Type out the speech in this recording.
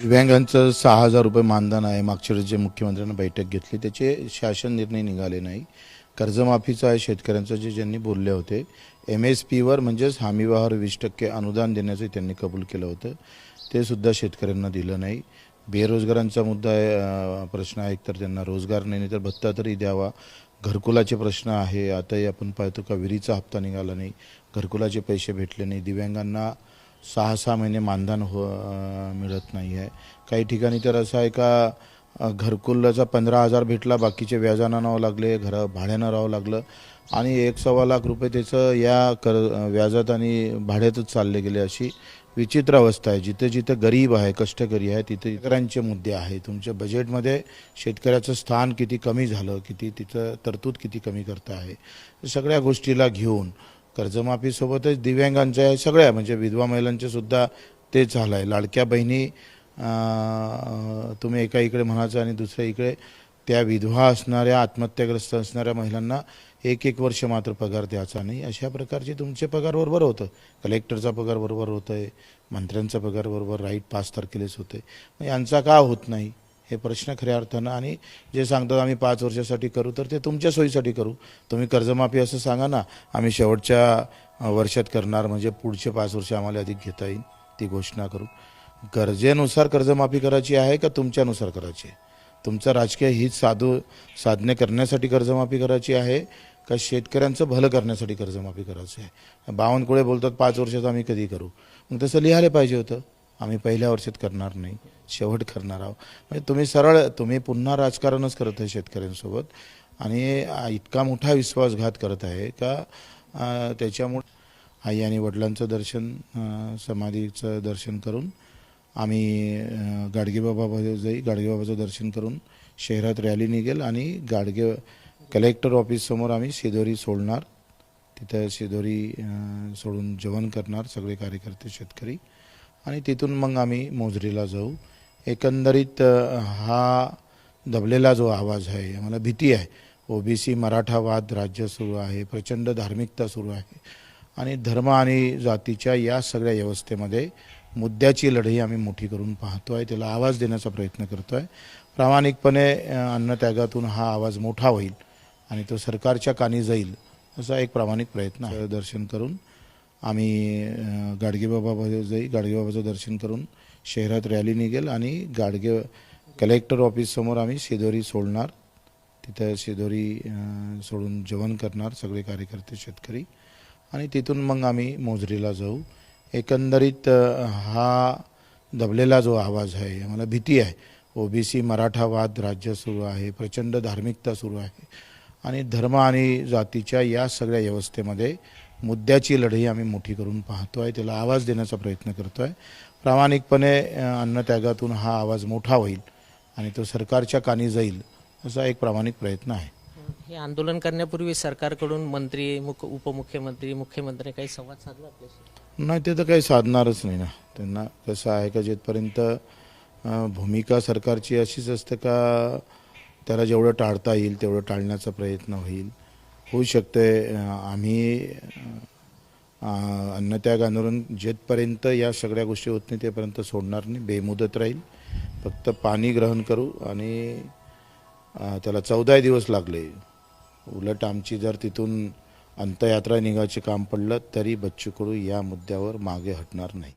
दिव्यांगांचं सहा हजार रुपये मानधन आहे. मागच्या वेळेस जे मुख्यमंत्र्यांनी बैठक घेतली त्याचे शासन निर्णय निघाले नाही. कर्जमाफीचं आहे शेतकऱ्यांचं जे ज्यांनी बोलले होते. एम एस पीवर म्हणजेच हमीवाहार वीस टक्के अनुदान देण्याचं त्यांनी कबूल केलं होतं. ते सुद्धा शेतकऱ्यांना दिलं नाही. बेरोजगारांचा मुद्दा आहे प्रश्न आहे. तर त्यांना रोजगार नाही तर भत्ता तरी द्यावा. घरकुलाचे प्रश्न आहे. आताही आपण पाहतो का विहिरीचा हप्ता निघाला नाही. घरकुलाचे पैसे भेटले नाही. दिव्यांगांना सहा सहा महिने मानधन हो मिळत नाही आहे काही ठिकाणी तर असं आहे का घरकुलाचा पंधरा हजार भेटला बाकीचे व्याजानं राहावं लागले घर भाड्यानं राहावं लागलं. आणि एक सव्वा लाख रुपये त्याचं या कर व्याजात आणि भाड्यातच चालले गेले अशी विचित्र अवस्था आहे. जिथे जिथे गरीब आहे कष्टकरी आहे तिथे इतरांचे मुद्दे आहे. तुमच्या बजेटमध्ये शेतकऱ्याचं स्थान किती कमी झालं किती तिचं तरतूद किती कमी करता आहे सगळ्या गोष्टीला घेऊन कर्जमाफीसोबतच दिव्यांगांच्या सगळ्या म्हणजे विधवा महिलांचे सुद्धा तेच झालं आहे लाडक्या बहिणी तुम्ही एका इकडे म्हणायचं आणि दुसऱ्या इकडे त्या विधवा असणाऱ्या आत्महत्याग्रस्त असणाऱ्या महिलांना एक एक वर्ष मात्र पगार द्यायचा नाही. अशा प्रकारचे तुमचे पगार बरोबर होतं. कलेक्टरचा पगार बरोबर होतं आहे मंत्र्यांचा पगार बरोबर राईट पाच तारखेलाच होतं आहे मग यांचा का होत नाही? हे प्रश्न खऱ्या अर्थानं आणि जे सांगतात आम्ही पाच वर्षासाठी करू तर ते तुमच्या सोयीसाठी करू. तुम्ही कर्जमाफी असं सांगा ना आम्ही शेवटच्या वर्षात करणार म्हणजे पुढचे पाच वर्ष आम्हाला अधिक घेता येईल ती घोषणा करू गरजेनुसार कर्जमाफी करायची आहे का तुमच्यानुसार करायची आहे? तुमचं राजकीय हित साधू साधने करण्यासाठी कर्जमाफी करायची आहे का शेतकऱ्यांचं भलं करण्यासाठी कर्जमाफी करायचं आहे? बावनकुळे बोलतात पाच वर्षात आम्ही कधी करू? मग तसं लिहायला पाहिजे होतं. आम्ही पहिल्या वर्षात करणार नाही. शेवट करणार आहोत. म्हणजे तुम्ही सरळ तुम्ही पुन्हा राजकारणच करत आहे शेतकऱ्यांसोबत. आणि इतका मोठा विश्वासघात करत आहे का त्याच्यामुळे आई आणि वडिलांचं दर्शन समाधीचं दर्शन करून आम्ही गाडगेबाबा जाई गाडगेबाबाचं दर्शन करून शहरात रॅली निघेल आणि गाडगे कलेक्टर ऑफिससमोर आम्ही शिदोरी सोडणार. तिथं शिदोरी सोडून जेवण करणार सगळे कार्यकर्ते शेतकरी. आणि तिथून मग आम्ही मोजरीला जाऊ. एकंदरीत हा दबलेला जो आवाज आहे आम्हाला भीती आहे. ओबीसी मराठा वाद राज्य सुरू आहे प्रचंड धार्मिकता सुरू आहे. आणि धर्म आणि जातीच्या या सगळ्या व्यवस्थेमध्ये मुद्द्याची लढाई आम्ही मोठी करून पाहतो आहे त्याला आवाज देण्याचा प्रयत्न करतो आहे प्रामाणिकपणे अन्नत्यागातून हा आवाज मोठा होईल आणि तो सरकारच्या कानी जाईल असा एक प्रामाणिक प्रयत्न आहे. दर्शन करून आम्ही गाडगेबाबा जाई गाडगेबाबाचं दर्शन करून शहरात रॅली निघेल आणि गाडगे कलेक्टर ऑफिससमोर आम्ही शेदोरी सोडणार. तिथं शेदोरी सोडून जेवण करणार सगळे कार्यकर्ते शेतकरी. आणि तिथून मग आम्ही मोजरीला जाऊ. एकंदरीत हा दबलेला जो आवाज आहे आम्हाला भीती आहे. ओबीसी मराठा वाद राज्य सुरू आहे प्रचंड धार्मिकता सुरू आहे. आणि धर्म आणि जातीच्या या सगळ्या व्यवस्थेमध्ये मुद्द्याची लढाई आम्ही मोठी करून पाहतो आहे त्याला आवाज देण्याचा प्रयत्न करतो आहे प्रामाणिकपणे अन्नत्यागातून हा आवाज मोठा होईल आणि तो सरकारच्या कानी जाईल असा एक प्रामाणिक प्रयत्न आहे. हे आंदोलन करण्यापूर्वी सरकारकडून मंत्री मुख उपमुख्यमंत्री मुख्यमंत्री काही संवाद साधला आपल्याशी? नाही ते तर काही साधणारच नाही ना. त्यांना कसं आहे का जिथपर्यंत भूमिका सरकारची अशीच असते का त्याला जेवढं टाळता येईल तेवढं टाळण्याचा प्रयत्न होईल. होऊ शकते. आम्ही अन्नत्याग आंदोलन जेथपर्यंत या सगळ्या गोष्टी होत नाही तेपर्यंत सोडणार नाही. बेमुदत राहील. फक्त पाणी ग्रहण करू आणि त्याला चौदा दिवस लागले. उलट आमची जर तिथून अंत्ययात्रा निघायचे काम पडलं तरी बच्चू कडू या मुद्द्यावर मागे हटणार नाही.